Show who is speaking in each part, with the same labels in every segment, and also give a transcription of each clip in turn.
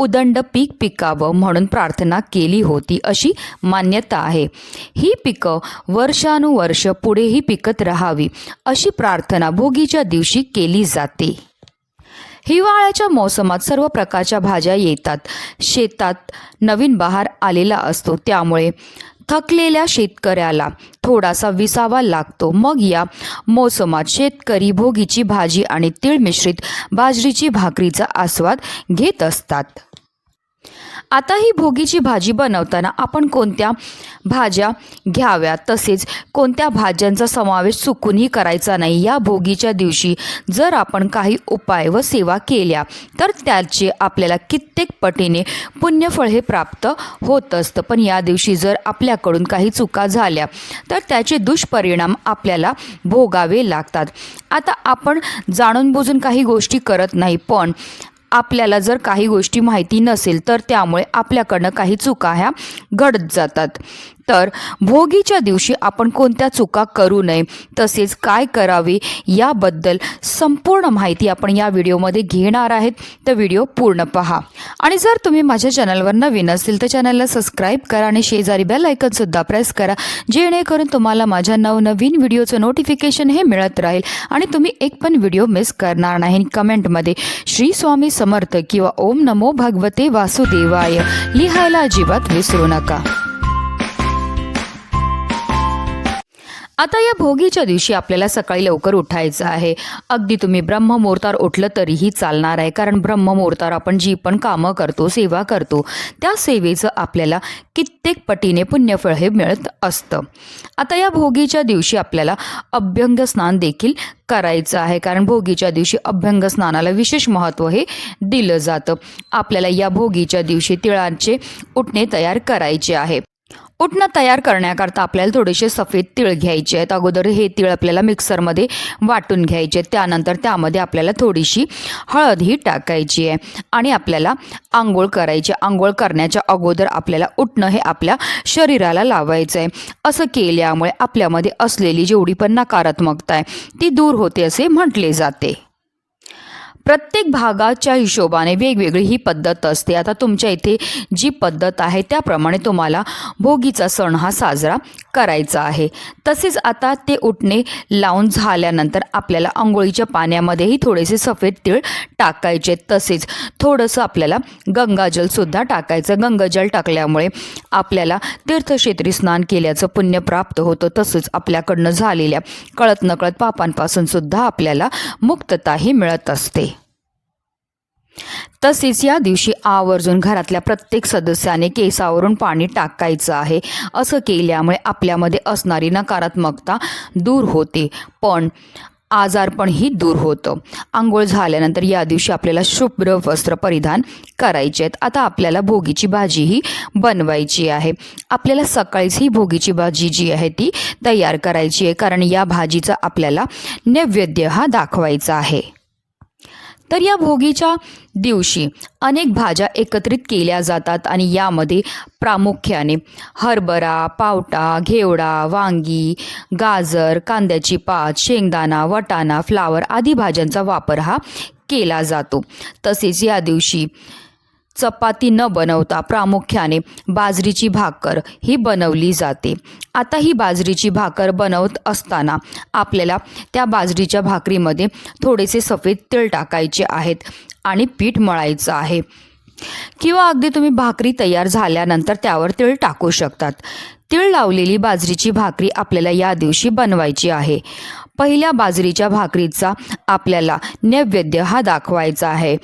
Speaker 1: उदंड पीक पिकावं म्हणून प्रार्थना केली होती अशी मान्यता आहे. ही पिकं वर्षानुवर्ष पुढेही पिकत राहावी अशी प्रार्थना भोगीच्या दिवशी केली जाते. हिवाळ्याच्या मोसमात सर्व प्रकारच्या भाज्या येतात. शेतात नवीन बहार आलेला असतो. त्यामुळे थकलेल्या शेतकऱ्याला थोडासा विसावा लागतो. मग या मोसमात शेतकरी भोगीची भाजी आणि तीळ मिश्रित बाजरीची भाकरीचा आस्वाद घेत असतात. आता ही भोगीची भाजी बनवताना आपण कोणत्या भाज्या घ्याव्या? तसेच कोणत्या भाज्यांचा समावेश चुकूनही करायचा नाही? या भोगीच्या दिवशी जर आपण काही उपाय व सेवा केल्या तर त्याचे आपल्याला कित्येक पटीने पुण्यफळ हे प्राप्त होत असतं. पण या दिवशी जर आपल्याकडून काही चुका झाल्या तर त्याचे दुष्परिणाम आपल्याला भोगावे लागतात. आता आपण जाणून बुजून काही गोष्टी करत नाही पण आपल्याला जर काही गोष्टी माहिती नसेल तर त्यामुळे आपल्याकडनं काही चुका ह्या घडत जातात. तर भोगीच्या दिवशी आपण कोणत्या चुका करू नये तसेच काय करावे याबद्दल संपूर्ण माहिती आपण या व्हिडिओमध्ये घेणार आहेत. तर व्हिडिओ पूर्ण पहा. आणि जर तुम्ही माझ्या चॅनलवर नवीन असतील तर चॅनलला सबस्क्राईब करा आणि शेजारी बेल ऐकनसुद्धा प्रेस करा जेणेकरून तुम्हाला माझ्या नवनवीन व्हिडिओचं नोटिफिकेशन हे मिळत राहील आणि तुम्ही एक पण व्हिडिओ मिस करणार नाही. कमेंटमध्ये श्री स्वामी समर्थ किंवा ओम नमो भगवते वासुदेवाय लिहायला अजिबात विसरू नका. आता या भोगीच्या दिवशी आपल्याला सकाळी लवकर उठायचं आहे. अगदी तुम्ही ब्रह्ममुहूर्तावर उठलं तरीही चालणार आहे. कारण ब्रह्ममुहूर्तावर आपण जी पण कामं करतो सेवा करतो त्या सेवेचं आपल्याला कित्येक पटीने पुण्यफळ हे मिळत असतं. आता या भोगीच्या दिवशी आपल्याला अभ्यंग स्नान देखील करायचं आहे. कारण भोगीच्या दिवशी अभ्यंग स्नानाला विशेष महत्त्व हे दिलं जातं. आपल्याला या भोगीच्या दिवशी तिळांचे उठणे तयार करायचे आहे. उटणं तयार करण्याकरता आपल्याला थोडेसे सफेद तिळ घ्यायचे आहेत. अगोदर हे तिळ आपल्याला मिक्सरमध्ये वाटून घ्यायचे. आहेत त्यानंतर त्यामध्ये आपल्याला थोडीशी हळद ही टाकायची आहे आणि आपल्याला आंघोळ करायची. आंघोळ करण्याच्या अगोदर आपल्याला उठणं हे आपल्या शरीराला लावायचं आहे असं केल्यामुळे आपल्यामध्ये असलेली जेवढी पण नकारात्मकता आहे ती दूर होते असे म्हटले जाते. प्रत्येक भागाच्या हिशोबाने वेगवेगळी ही पद्धत असते. आता तुमच्या इथे जी पद्धत आहे त्याप्रमाणे तुम्हाला भोगीचा सण हा साजरा करायचा आहे. तसेच आता ते उठणे लावून झाल्यानंतर आपल्याला आंघोळीच्या पाण्यामध्येही थोडेसे सफेद तीळ टाकायचे. तसेच थोडंसं आपल्याला गंगाजलसुद्धा टाकायचं. गंगाजल टाकल्यामुळे आपल्याला तीर्थक्षेत्री स्नान केल्याचं पुण्य प्राप्त होतं. तसंच आपल्याकडनं झालेल्या कळत नकळत पापांपासूनसुद्धा आपल्याला मुक्तताही मिळत असते. तसेच या दिवशी आवर्जून घरातल्या प्रत्येक सदस्याने केसावरून पाणी टाकायचं आहे. असं केल्यामुळे आपल्यामध्ये असणारी नकारात्मकता दूर होते. पण आजारपणही दूर होतं. आंघोळ झाल्यानंतर या दिवशी आपल्याला शुभ्र वस्त्र परिधान करायचे आहेत. आता आपल्याला भोगीची भाजीही बनवायची आहे. आपल्याला सकाळीच ही भोगीची भाजी जी आहे ती तयार करायची आहे. कारण या भाजीचा आपल्याला नैवेद्य हा दाखवायचा आहे. तर या भोगीच्या दिवशी अनेक भाज्या एकत्रित केल्या जातात आणि यामध्ये प्रामुख्याने हरभरा पावटा घेवडा वांगी गाजर कांद्याची पात शेंगदाणा वटाणा फ्लावर आदी भाज्यांचा वापर हा केला जातो. तसेच या दिवशी चपाती न बनवता प्रामुख्याने बाजरीची भाकर ही बनवली जाते. आता ही बाजरीची भाकर बनवत असताना आपल्याला त्या बाजरीच्या भाकरीमध्ये थोडेसे सफेद तेल टाकायचे आहेत आणि पीठ मळायचं आहे. किंवा अगदी तुम्ही भाकरी तयार झाल्यानंतर त्यावर तीळ टाकू शकतात. तीळ लावलेली बाजरीची भाकरी आपल्याला या दिवशी बनवायची आहे. पहिल्या बाजरीच्या भाकरीचा आपल्याला नैवेद्य हा दाखवायचा आहे.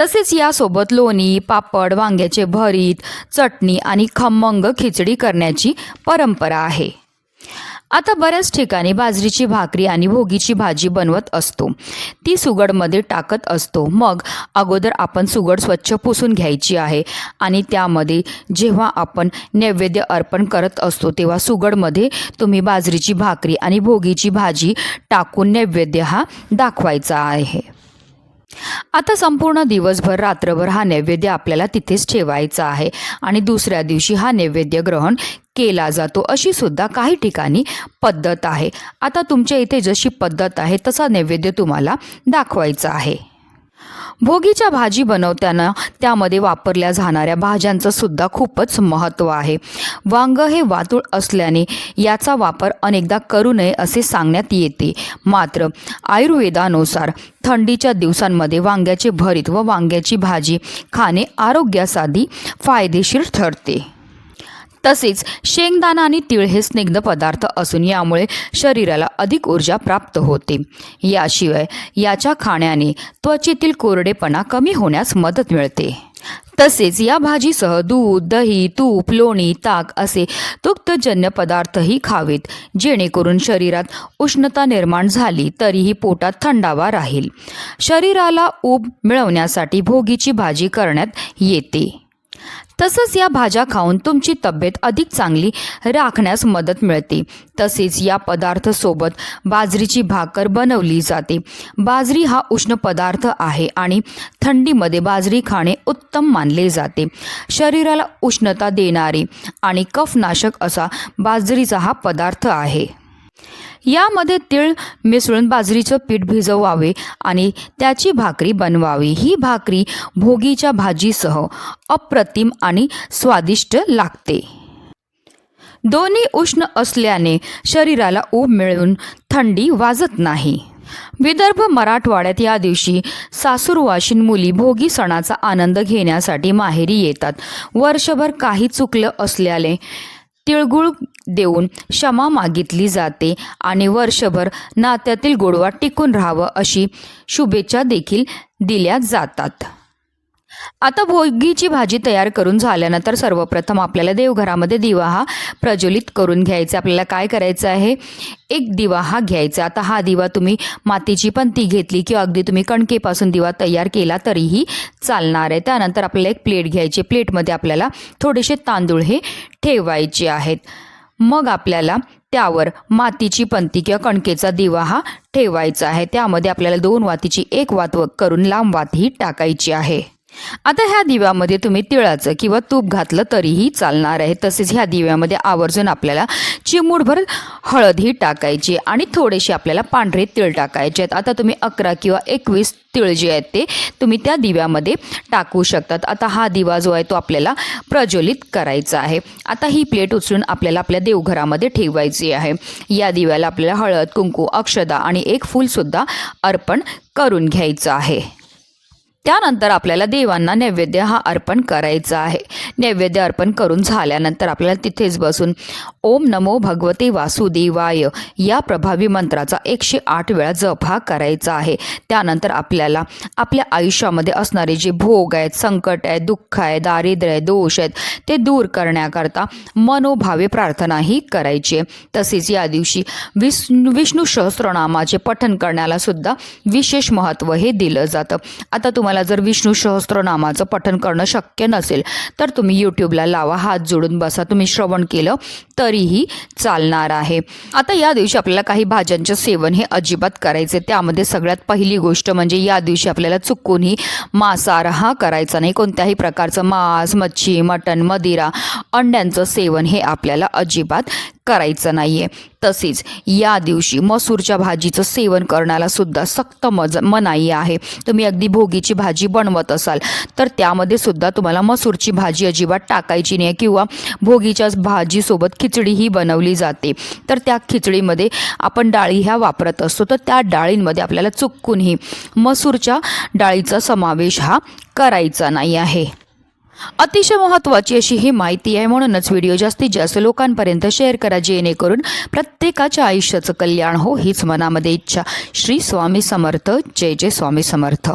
Speaker 1: तसेच यासोबत लोणी पापड वांग्याचे भरीत चटणी आणि खमंग खिचडी करण्याची परंपरा आहे. आता बऱ्याच ठिकाणी बाजरीची भाकरी आणि भोगीची भाजी बनवत असतो. ती सुगडमध्ये टाकत असतो. मग अगोदर आपण सुगड स्वच्छ पुसून घ्यायची आहे आणि त्यामध्ये जेव्हा आपण नैवेद्य अर्पण करत असतो तेव्हा सुगडमध्ये तुम्ही बाजरीची भाकरी आणि भोगीची भाजी टाकून नैवेद्य हा दाखवायचा आहे. आता संपूर्ण दिवसभर रात्रभर हा नैवेद्य आपल्याला तिथेच ठेवायचा आहे. आणि दुसऱ्या दिवशी हा नैवेद्य ग्रहण केला जातो अशी सुद्धा काही ठिकाणी पद्धत आहे. आता तुमच्या इथे जशी पद्धत आहे तसा नैवेद्य तुम्हाला दाखवायचा आहे. भोगीच्या भाजी बनवताना त्यामध्ये वापरल्या जाणाऱ्या भाज्यांचं सुद्धा खूपच महत्त्व आहे. वांग हे वातूळ असल्याने याचा वापर अनेकदा करू नये असे सांगण्यात येते. मात्र आयुर्वेदानुसार थंडीच्या दिवसांमध्ये वांग्याचे भरीत व वांग्याची भाजी खाणे आरोग्यासाठी फायदेशीर ठरते. तसेच शेंगदाणा आणि तीळ हे स्निग्ध पदार्थ असून यामुळे शरीराला अधिक ऊर्जा प्राप्त होते. याशिवाय याच्या खाण्याने त्वचेतील कोरडेपणा कमी होण्यास मदत मिळते. तसेच या भाजीसह दूध दही तूप लोणी ताक असे दुग्धजन्य पदार्थही खावेत जेणेकरून शरीरात उष्णता निर्माण झाली तरीही पोटात थंडावा राहील. शरीराला ऊब मिळवण्यासाठी भोगीची भाजी करण्यात येते. तसंच या भाज्या खाऊन तुमची तब्येत अधिक चांगली राखण्यास मदत मिळते. तसेच या पदार्थासोबत बाजरीची भाकर बनवली जाते. बाजरी हा उष्ण पदार्थ आहे आणि थंडीमध्ये बाजरी खाणे उत्तम मानले जाते. शरीराला उष्णता देणारे आणि कफनाशक असा बाजरीचा हा पदार्थ आहे. यामध्ये तीळ मिसळून बाजरीचं पीठ भिजवावे आणि त्याची भाकरी बनवावी. ही भाकरी भोगीच्या भाजीसह अप्रतिम आणि स्वादिष्ट लागते. दोन्ही उष्ण असल्याने शरीराला ऊब मिळून थंडी वाजत नाही. विदर्भ मराठवाड्यात या दिवशी सासूरवाशीन मुली भोगी सणाचा आनंद घेण्यासाठी माहेरी येतात. वर्षभर काही चुकलं असल्याने तिळगुळ देऊन क्षमा मागितली जाते आणि वर्षभर नात्यातील गोडवा टिकून राहावं अशी शुभेच्छा देखील दिल्या जातात. आता भोगीची भाजी तयार करून झाल्यानंतर सर्वप्रथम आपल्याला देवघरामध्ये दिवा हा प्रज्वलित करून घ्यायचा. आपल्याला काय करायचं आहे? एक दिवा हा घ्यायचा. आता हा दिवा तुम्ही मातीची पंती घेतली किंवा अगदी तुम्ही कणकेपासून दिवा तयार केला तरीही चालणार आहे. त्यानंतर आपल्याला एक प्लेट घ्यायची. प्लेटमध्ये आपल्याला थोडेसे तांदूळ हे ठेवायचे आहेत. मग आपल्याला त्यावर मातीची पंती किंवा कणकेचा दिवा हा ठेवायचा आहे. त्यामध्ये आपल्याला दोन वातीची एक वात व- करून लांब वात ही टाकायची आहे. आता ह्या दिव्यामध्ये तुम्ही तिळाचं किंवा तूप घातलं तरीही चालणार आहे. तसेच ह्या दिव्यामध्ये आवर्जून आपल्याला चिमूटभर हळद ही टाकायची आणि थोडेसे आपल्याला पांढरे तिळ टाकायचे आहेत. आता तुम्ही अकरा किंवा एकवीस तिळ जे आहेत ते तुम्ही त्या दिव्यामध्ये टाकू शकतात. आता हा दिवा जो आहे तो आपल्याला प्रज्वलित करायचा आहे. आता ही प्लेट उचलून आपल्याला आपल्या देवघरामध्ये ठेवायची आहे. या दिव्याला आपल्याला हळद कुंकू अक्षदा आणि एक फूलसुद्धा अर्पण करून घ्यायचं आहे. त्यानंतर आपल्याला देवांना नैवेद्य हा अर्पण करायचा आहे. नैवेद्य अर्पण करून झाल्यानंतर आपल्याला तिथेच बसून ओम नमो भगवते वासुदेवाय या प्रभावी मंत्राचा एकशे आठ वेळा जप हा करायचा आहे. त्यानंतर आपल्याला आपल्या आयुष्यामध्ये असणारे जे भोग आहेत संकट आहे दुःख आहे दारिद्र्य आहे दोष आहेत ते दूर करण्याकरता मनोभावे प्रार्थनाही करायची आहे. तसेच या दिवशी विष्णू विष्णू सहस्रनामाचे पठन करण्याला सुद्धा विशेष महत्त्व हे दिलं जातं. आता तुम्हाला जर विष्णू सहस्त्रनामाचं पठन करणं शक्य नसेल तर तुम्ही यूट्यूबला लावा हात जोडून बसा तुम्ही श्रवण केलं तरीही चालणार आहे. आता या दिवशी आपल्याला काही भाज्यांचं सेवन हे अजिबात करायचे त्यामध्ये सगळ्यात पहिली गोष्ट म्हणजे या दिवशी आपल्याला चुकूनही मांसाहार हा करायचा नाही. कोणत्याही प्रकारचं मांस मच्छी मटण मदिरा अंड्यांचं सेवन हे आपल्याला अजिबात करायचं नाही आहे तसेच या दिवशी मसूरच्या भाजीचं सेवन करण्याला सुद्धा सक्त मज मनाई आहे. तुम्ही अगदी भोगीची भाजी बनवत असाल तर त्यामध्ये सुद्धा तुम्हाला मसूरची भाजी अजिबात टाकायची नाही किंवा भोगीच्या भाजीसोबत खिचडी ही बनवली जाते. तर त्या खिचडीमध्ये आपण डाळी ह्या वापरत असतो. तर त्या डाळींमध्ये आपल्याला चुकूनही मसूरच्या डाळीचा समावेश हा करायचा नाही आहे. अतिशय महत्त्वाची अशी ही माहिती आहे म्हणूनच व्हिडिओ जास्तीत जास्त लोकांपर्यंत शेअर करा जेणेकरून प्रत्येकाच्या आयुष्याचं कल्याण हो हीच मनामध्ये इच्छा. श्री स्वामी समर्थ. जय जय स्वामी समर्थ.